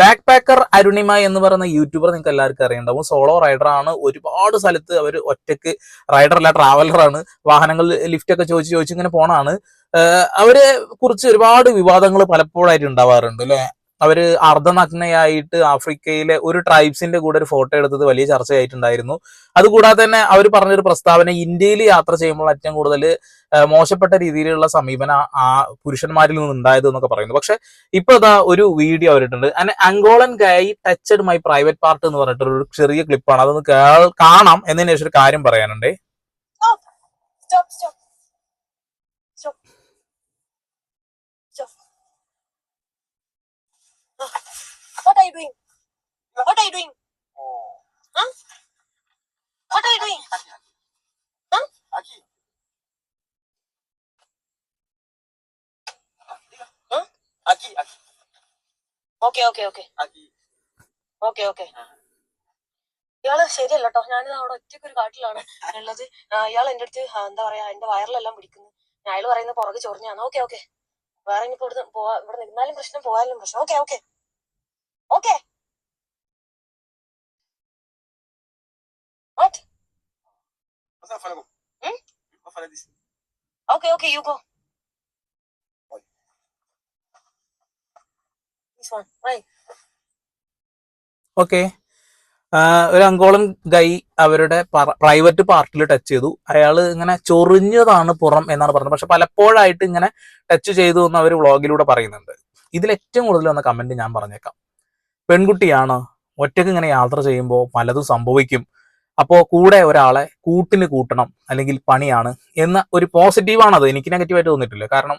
Back packer Arunima എന്ന് പറയുന്ന YouTuber നിങ്ങൾക്ക് എല്ലാവർക്കും അറിയണ്ടാവും. സോളോ റൈഡർ ആണ്. ഒരുപാട് സ്ഥലത്ത് അവർ ഒറ്റയ്ക്ക് റൈഡർ അല്ല ട്രാവലർ ആണ്. വാഹനങ്ങൾ ലിഫ്റ്റ് ഒക്കെ ചോദിച്ച് ചോദിച്ച് ഇങ്ങനെ പോണാണ് അവരെ കുറിച്ച് ഒരുപാട് വിവാദങ്ങൾ പലപ്പോഴായിട്ട് ഉണ്ടാവാറുണ്ട് അല്ലെ? അവർ അർദ്ധനഗ്നയായിട്ട് ആഫ്രിക്കയിലെ ഒരു ട്രൈബ്സിന്റെ കൂടെ ഒരു ഫോട്ടോ എടുത്തത് വലിയ ചർച്ചയായിട്ടുണ്ടായിരുന്നു. അതുകൂടാതെ തന്നെ അവർ പറഞ്ഞൊരു പ്രസ്താവന ഇന്ത്യയിൽ യാത്ര ചെയ്യുമ്പോൾ ഏറ്റവും കൂടുതൽ മോശപ്പെട്ട രീതിയിലുള്ള സമീപനം ആ പുരുഷന്മാരിൽ നിന്ന് ഉണ്ടായത് എന്നൊക്കെ പറയുന്നു. പക്ഷെ ഇപ്പൊ ഇതാ ഒരു video അവരിട്ടുണ്ട് Angolan guy touched my private part എന്ന് പറഞ്ഞിട്ട് ഒരു ചെറിയ ക്ലിപ്പാണ് അതൊന്ന് കാണാം. എന്നതിന് ശേഷം ഒരു കാര്യം പറയാനുണ്ട്. Doing? What are you doing? Huh? What are you doing? Huh? Huh? Aki, aki, Okay, okay, okay. aki. Okay okay ഇയാൾ ശരിയല്ല കേട്ടോ ഞാനിത് അവിടെ ഒറ്റയ്ക്ക് ഒരു കാട്ടിലാണ് ഉള്ളത് ഇയാൾ എന്റെ അടുത്ത് എന്താ പറയാ എന്റെ വയറിലെല്ലാം പിടിക്കുന്നു അയാൾ പറയുന്ന പുറകെ ചൊറിഞ്ഞാണ് ഓക്കെ ഓക്കെ വേറെ ഇനിയിപ്പോ ഇവിടുന്ന് പോവാ ഇവിടെ നിന്നാലും പ്രശ്നം പോയാലും പ്രശ്നം okay okay okay what What's that fellow? Hmm? What for this? Okay okay you go This one, right. Okay ഒരു അങ്കോളം ഗൈ അവരുടെ പ്രൈവറ്റ് പാർട്ടിൽ ടച്ച് ചെയ്തു. അയാൾ ഇങ്ങനെ ചൊറിഞ്ഞതാണ് പുറം എന്നാണ് പറഞ്ഞത്. പക്ഷെ പലപ്പോഴായിട്ട് ഇങ്ങനെ ടച്ച് ചെയ്തു എന്ന് അവർ വ്ളോഗിലൂടെ പറയുന്നുണ്ട്. ഇതിൽ ഏറ്റവും കൂടുതൽ വന്ന കമന്റ് ഞാൻ പറഞ്ഞേക്കാം. പെൺകുട്ടിയാണ് ഒറ്റയ്ക്ക് ഇങ്ങനെ യാത്ര ചെയ്യുമ്പോൾ പലതും സംഭവിക്കും. അപ്പോൾ കൂടെ ഒരാളെ കൂട്ടിന് കൂട്ടണം അല്ലെങ്കിൽ പണിയാണ് എന്ന ഒരു പോസിറ്റീവാണത് എനിക്ക് നെഗറ്റീവായിട്ട് തോന്നിയിട്ടില്ല. കാരണം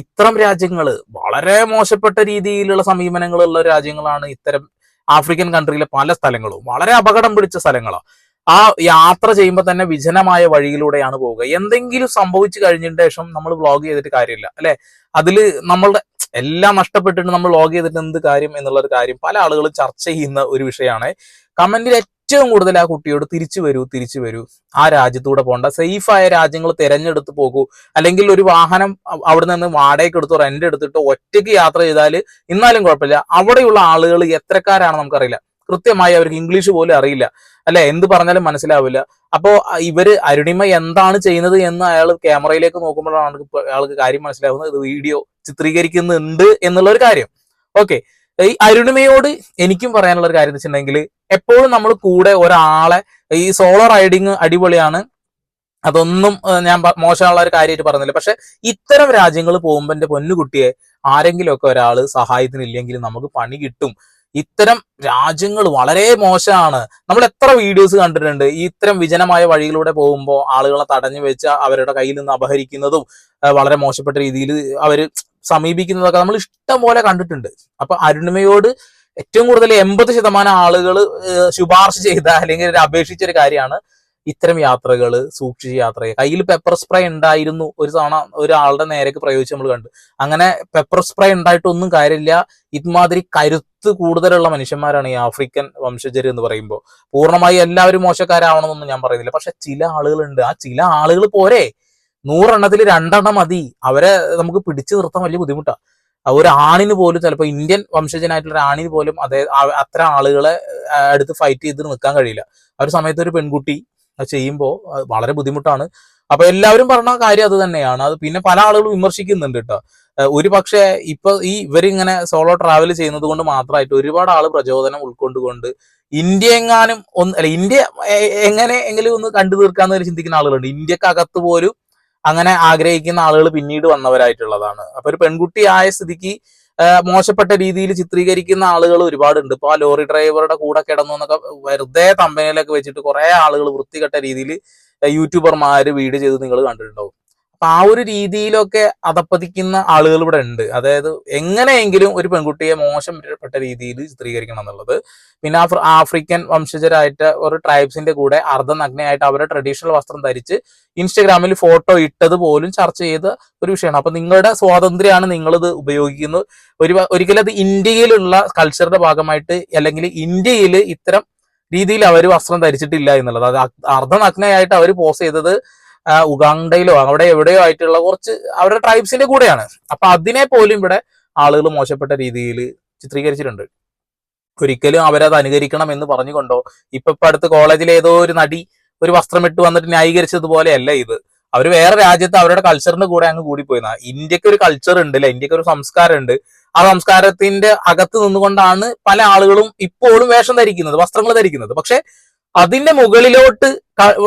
ഇത്തരം രാജ്യങ്ങൾ വളരെ മോശപ്പെട്ട രീതിയിലുള്ള സമീപനങ്ങളുള്ള രാജ്യങ്ങളാണ് ഇത്തരം ആഫ്രിക്കൻ കൺട്രിയിലെ പല സ്ഥലങ്ങളും. വളരെ അപകടം പിടിച്ച സ്ഥലങ്ങളാണ് ആ യാത്ര ചെയ്യുമ്പോൾ തന്നെ വിജനമായ വഴിയിലൂടെയാണ് പോവുക. എന്തെങ്കിലും സംഭവിച്ചു കഴിഞ്ഞതിന് ശേഷം നമ്മൾ വ്ളോഗ് ചെയ്തിട്ട് കാര്യമില്ല. അല്ലെ? അതിൽ നമ്മളുടെ എല്ലാം നഷ്ടപ്പെട്ടിട്ട് നമ്മൾ ലോഗ് ചെയ്തിട്ട് എന്ത് കാര്യം എന്നുള്ള ഒരു കാര്യം പല ആളുകളും ചർച്ച ചെയ്യുന്ന ഒരു വിഷയമാണ്. കമന്റിൽ ഏറ്റവും കൂടുതൽ ആ കുട്ടിയോട് തിരിച്ചു വരൂ തിരിച്ചു വരൂ. ആ രാജ്യത്തൂടെ പോകണ്ട സേഫായ രാജ്യങ്ങൾ തിരഞ്ഞെടുത്ത് പോകൂ. അല്ലെങ്കിൽ ഒരു വാഹനം അവിടെ നിന്ന് വാടകയ്ക്ക് എടുത്തോ റെന്റ് എടുത്തിട്ടോ ഒറ്റയ്ക്ക് യാത്ര ചെയ്താൽ എന്നാലും കുഴപ്പമില്ല. അവിടെയുള്ള ആളുകൾ എത്രക്കാരാണ് നമുക്കറിയില്ല. കൃത്യമായി അവർക്ക് ഇംഗ്ലീഷ് പോലും അറിയില്ല. അല്ലെ? എന്ത് പറഞ്ഞാലും മനസ്സിലാവില്ല. അപ്പോ ഇവർ അരുണിമ എന്താണ് ചെയ്യുന്നത് എന്ന് അയാൾ ക്യാമറയിലേക്ക് നോക്കുമ്പോഴാണ് ആൾക്ക് കാര്യം മനസ്സിലാവുന്നത്. ഇത് വീഡിയോ ചിത്രീകരിക്കുന്നുണ്ട് എന്നുള്ള ഒരു കാര്യം. ഓക്കെ ഈ അരുണിമയോട് എനിക്കും പറയാനുള്ള ഒരു കാര്യം എന്ന് വെച്ചിട്ടുണ്ടെങ്കിൽ എപ്പോഴും നമ്മൾ കൂടെ ഒരാളെ ഈ സോളോ റൈഡിങ് അടിപൊളിയാണ്. അതൊന്നും ഞാൻ മോശമുള്ള ഒരു കാര്യമായിട്ട് പറഞ്ഞില്ല. പക്ഷെ ഇത്തരം രാജ്യങ്ങൾ പോകുമ്പോൾ എന്റെ പൊന്നുകുട്ടിയെ ആരെങ്കിലുമൊക്കെ ഒരാൾ സഹായത്തിനില്ലെങ്കിൽ നമുക്ക് പണി കിട്ടും. ഇത്തരം രാജ്യങ്ങൾ വളരെ മോശമാണ്. നമ്മൾ എത്ര വീഡിയോസ് കണ്ടിട്ടുണ്ട്. ഈ ഇത്തരം വിജനമായ വഴികളിലൂടെ പോകുമ്പോൾ ആളുകളെ തടഞ്ഞു വെച്ച് അവരുടെ കയ്യിൽ നിന്ന് അപഹരിക്കുന്നതും വളരെ മോശപ്പെട്ട രീതിയിൽ അവർ സമീപിക്കുന്നതൊക്കെ നമ്മൾ ഇഷ്ടം പോലെ കണ്ടിട്ടുണ്ട്. അപ്പൊ അരുണിമയോട് ഏറ്റവും കൂടുതൽ എൺപത് ശതമാനം ആളുകൾ ശുപാർശ ചെയ്ത അല്ലെങ്കിൽ അപേക്ഷിച്ച ഒരു കാര്യമാണ് ഇത്തരം യാത്രകൾ സൂക്ഷിച്ച് യാത്ര കയ്യിൽ പെപ്പർ സ്പ്രേ ഉണ്ടായിരുന്നു ഒരു തവണ ഒരാളുടെ നേരേക്ക് പ്രയോഗിച്ച് നമ്മൾ കണ്ടു. അങ്ങനെ പെപ്പർ സ്പ്രേ ഉണ്ടായിട്ടൊന്നും കാര്യമില്ല. ഇമാതിരി കരുത്ത് കൂടുതലുള്ള മനുഷ്യന്മാരാണ് ഈ ആഫ്രിക്കൻ വംശജർ എന്ന് പറയുമ്പോൾ. പൂർണമായി എല്ലാവരും മോശക്കാരാവണമെന്നൊന്നും ഞാൻ പറയുന്നില്ല. പക്ഷെ ചില ആളുകളുണ്ട്. ആ ചില ആളുകൾ പോരെ. നൂറെണ്ണത്തിൽ രണ്ടെണ്ണം മതി. അവരെ നമുക്ക് പിടിച്ചു നിർത്താൻ വലിയ ബുദ്ധിമുട്ടാണ് ഒരു ആണിന് പോലും ചിലപ്പോൾ ഇന്ത്യൻ വംശജനായിട്ടുള്ള ഒരു ആണിന് പോലും അതേ അത്ര ആളുകളെ അടുത്ത് ഫൈറ്റ് ചെയ്ത് നിൽക്കാൻ കഴിയില്ല. ആ ഒരു സമയത്ത് ഒരു പെൺകുട്ടി ചെയ്യുമ്പോൾ വളരെ ബുദ്ധിമുട്ടാണ്. അപ്പൊ എല്ലാവരും പറഞ്ഞ കാര്യം അത് തന്നെയാണ്. അത് പിന്നെ പല ആളുകളും വിമർശിക്കുന്നുണ്ട് കേട്ടോ. ഒരു പക്ഷേ ഇപ്പൊ ഈ ഇവരിങ്ങനെ സോളോ ട്രാവൽ ചെയ്യുന്നത് കൊണ്ട് മാത്രമായിട്ട് ഒരുപാട് ആൾ പ്രചോദനം ഉൾക്കൊണ്ടുകൊണ്ട് ഇന്ത്യ എങ്ങാനും ഒന്ന് അല്ല ഇന്ത്യ എങ്ങനെ എങ്കിലും ഒന്ന് കണ്ടു തീർക്കാന്ന് ചിന്തിക്കുന്ന ആളുകളുണ്ട്. ഇന്ത്യക്കകത്ത് പോലും അങ്ങനെ ആഗ്രഹിക്കുന്ന ആളുകൾ പിന്നീട് വന്നവരായിട്ടുള്ളതാണ്. അപ്പൊ ഒരു പെൺകുട്ടി ആയ സ്ഥിതിക്ക് മോശപ്പെട്ട രീതിയിൽ ചിത്രീകരിക്കുന്ന ആളുകൾ ഒരുപാടുണ്ട്. ഇപ്പൊ ആ ലോറി ഡ്രൈവറുടെ കൂടെ കിടന്നു എന്നൊക്കെ വെറുതെ തമ്പനയിലൊക്കെ വെച്ചിട്ട് കുറെ ആളുകൾ വൃത്തികെട്ട രീതിയിൽ യൂട്യൂബർമാര് വീഡിയോ ചെയ്ത് നിങ്ങൾ കണ്ടിട്ടുണ്ടാവും. അപ്പൊ ആ ഒരു രീതിയിലൊക്കെ അതപ്പതിക്കുന്ന ആളുകൾ ഇവിടെ ഉണ്ട്. അതായത് എങ്ങനെയെങ്കിലും ഒരു പെൺകുട്ടിയെ മോശം പെട്ട രീതിയിൽ ചിത്രീകരിക്കണം എന്നുള്ളത്. പിന്നെ ആഫ്ര- ആഫ്രിക്കൻ വംശജരായിട്ട് ഒരു ട്രൈബ്സിന്റെ കൂടെ അർദ്ധനഗ്നയായിട്ട് അവരുടെ ട്രഡീഷണൽ വസ്ത്രം ധരിച്ച് ഇൻസ്റ്റഗ്രാമിൽ ഫോട്ടോ ഇട്ടത് പോലും ചർച്ച ചെയ്ത ഒരു വിഷയമാണ്. അപ്പൊ നിങ്ങളുടെ സ്വാതന്ത്ര്യമാണ് നിങ്ങളിത് ഉപയോഗിക്കുന്നത് ഒരു ഒരിക്കലും അത് ഇന്ത്യയിലുള്ള കൾച്ചറിന്റെ ഭാഗമായിട്ട് അല്ലെങ്കിൽ ഇന്ത്യയിൽ ഇത്തരം രീതിയിൽ അവർ വസ്ത്രം ധരിച്ചിട്ടില്ല എന്നുള്ളത്. അത് അർദ്ധനഗ്നയായിട്ട് അവർ പോസ് ചെയ്തത് ഉഗാണ്ടയിലോ അവിടെ എവിടെയോ ആയിട്ടുള്ള കുറച്ച് അവരുടെ ട്രൈബ്സിന്റെ കൂടെയാണ്. അപ്പൊ അതിനെ പോലും ഇവിടെ ആളുകൾ മോശപ്പെട്ട രീതിയിൽ ചിത്രീകരിച്ചിട്ടുണ്ട്. ഒരിക്കലും അവരത് അനുകരിക്കണം എന്ന് പറഞ്ഞുകൊണ്ടോ ഇപ്പൊ ഇപ്പൊ അടുത്ത് കോളേജിലെ ഏതോ ഒരു നടി ഒരു വസ്ത്രമിട്ട് വന്നിട്ട് ന്യായീകരിച്ചതുപോലെയല്ല ഇത്. അവർ വേറെ രാജ്യത്ത് അവരുടെ കൾച്ചറിന്റെ കൂടെ അങ്ങ് കൂടിപ്പോയിന്ന. ഇന്ത്യയ്ക്ക് ഒരു കൾച്ചർ ഉണ്ട് അല്ലെ ഇന്ത്യയ്ക്ക് ഒരു സംസ്കാരം ഉണ്ട്. ആ സംസ്കാരത്തിന്റെ അകത്ത് നിന്നുകൊണ്ടാണ് പല ആളുകളും ഇപ്പോഴും വേഷം ധരിക്കുന്നത് വസ്ത്രങ്ങൾ ധരിക്കുന്നത്. പക്ഷെ അതിന്റെ മുകളിലോട്ട്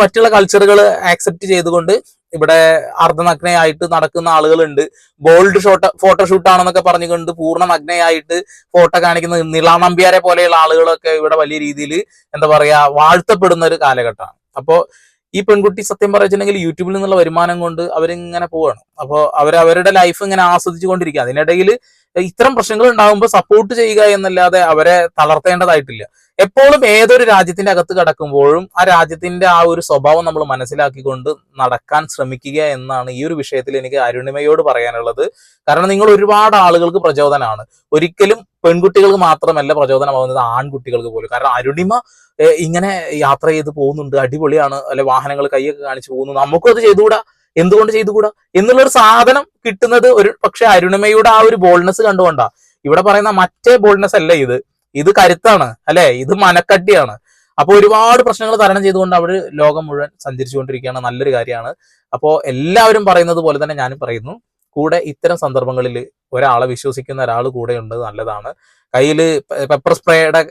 മറ്റുള്ള കൾച്ചറുകൾ ആക്സെപ്റ്റ് ചെയ്തുകൊണ്ട് ഇവിടെ അർദ്ധനഗ്നയായിട്ട് നടക്കുന്ന ആളുകളുണ്ട്. ബോൾഡ് ഷോട്ട് ഫോട്ടോഷൂട്ട് ആണെന്നൊക്കെ പറഞ്ഞുകൊണ്ട് പൂർണ നഗ്നയായിട്ട് ഫോട്ടോ കാണിക്കുന്ന നിള നമ്പ്യാരെ പോലെയുള്ള ആളുകളൊക്കെ ഇവിടെ വലിയ രീതിയിൽ എന്താ പറയാ വാഴ്ത്തപ്പെടുന്ന ഒരു കാലഘട്ടമാണ്. അപ്പോ ഈ പെൺകുട്ടി സത്യം പറയുന്നുണ്ടെങ്കിൽ യൂട്യൂബിൽ നിന്നുള്ള വരുമാനം കൊണ്ട് അവരിങ്ങനെ പോവാണ്. അപ്പോൾ അവർ അവരുടെ ലൈഫ് ഇങ്ങനെ ആസ്വദിച്ചു കൊണ്ടിരിക്കുക അതിനിടയിൽ ഇത്തരം പ്രശ്നങ്ങൾ ഉണ്ടാകുമ്പോൾ സപ്പോർട്ട് ചെയ്യുക എന്നല്ലാതെ അവരെ തളർത്തേണ്ടതായിട്ടില്ല. എപ്പോഴും ഏതൊരു രാജ്യത്തിന്റെ അകത്ത് കടക്കുമ്പോഴും ആ രാജ്യത്തിന്റെ ആ ഒരു സ്വഭാവം നമ്മൾ മനസ്സിലാക്കിക്കൊണ്ട് നടക്കാൻ ശ്രമിക്കുക എന്നാണ് ഈ ഒരു വിഷയത്തിൽ എനിക്ക് അരുണിമയോട് പറയാനുള്ളത്. കാരണം നിങ്ങൾ ഒരുപാട് ആളുകൾക്ക് പ്രചോദനമാണ്. ഒരിക്കലും പെൺകുട്ടികൾക്ക് മാത്രമല്ല പ്രചോദനമാകുന്നത് ആൺകുട്ടികൾക്ക് പോലും. കാരണം അരുണിമ ഇങ്ങനെ യാത്ര ചെയ്ത് പോകുന്നുണ്ട് അടിപൊളിയാണ് അല്ലെ വാഹനങ്ങൾ കൈയൊക്കെ കാണിച്ചു പോകുന്നു. നമുക്കും അത് ചെയ്തുകൂടാ? എന്തുകൊണ്ട് ചെയ്തുകൂടാ? എന്നുള്ളൊരു സാധനം കിട്ടുന്നത് ഒരു പക്ഷെ അരുണിമയുടെ ആ ഒരു ബോൾഡ്നെസ് കണ്ടുകൊണ്ടാ. ഇവിടെ പറയുന്ന മറ്റേ ബോൾഡ്നെസ് അല്ല ഇത്. ഇത് കരുത്താണ് അല്ലെ? ഇത് മനക്കട്ടിയാണ്. അപ്പൊ ഒരുപാട് പ്രശ്നങ്ങൾ തരണം ചെയ്തുകൊണ്ട് അവർ ലോകം മുഴുവൻ സഞ്ചരിച്ചുകൊണ്ടിരിക്കുകയാണ്. നല്ലൊരു കാര്യമാണ്. അപ്പോൾ എല്ലാവരും പറയുന്നത് പോലെ തന്നെ ഞാനും പറയുന്നു. കൂടെ ഇത്തരം സന്ദർഭങ്ങളിൽ ഒരാളെ വിശ്വസിക്കുന്ന ഒരാൾ കൂടെ ഉണ്ട് നല്ലതാണ് കയ്യിൽ പെപ്പർ സ്പ്രേയുടെ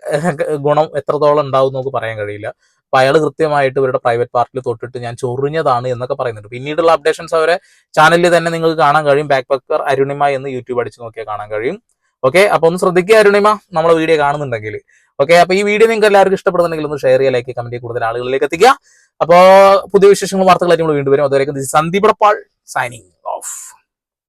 ഗുണം എത്രത്തോളം ഉണ്ടാവും നമുക്ക് പറയാൻ കഴിയില്ല. അപ്പൊ അയാൾ കൃത്യമായിട്ട് ഇവരുടെ പ്രൈവറ്റ് പാർട്ടിൽ തൊട്ടിട്ട് ഞാൻ ചൊറിഞ്ഞതാണ് എന്നൊക്കെ പറയുന്നുണ്ട്. പിന്നീടുള്ള അപ്ഡേഷൻസ് അവരെ ചാനലിൽ തന്നെ നിങ്ങൾക്ക് കാണാൻ കഴിയും. ബാക്ക് പക്കർ അരുണിമ എന്ന് യൂട്യൂബ് അടിച്ച് നോക്കിയാൽ കാണാൻ കഴിയും. ഓക്കെ അപ്പൊ ഒന്ന് ശ്രദ്ധിക്കുക അരുണിമ നമ്മളെ വീഡിയോ കാണുന്നുണ്ടെങ്കിൽ. ഓക്കെ അപ്പൊ ഈ വീഡിയോ നിങ്ങൾക്ക് എല്ലാവർക്കും ഇഷ്ടപ്പെടുന്നുണ്ടെങ്കിൽ ഒന്ന് ഷെയർ ചെയ്യുക ലൈക്ക് കമന്റ് കൂടുതൽ ആളുകളിലേക്ക് എത്തിക്കുക. അപ്പോൾ പുതിയ വിശേഷങ്ങളും വാർത്തകളായിട്ട് നമ്മൾ വീണ്ടും വരും. അതുവരെയും സന്ദീപ് സൈനിങ് ഓഫ്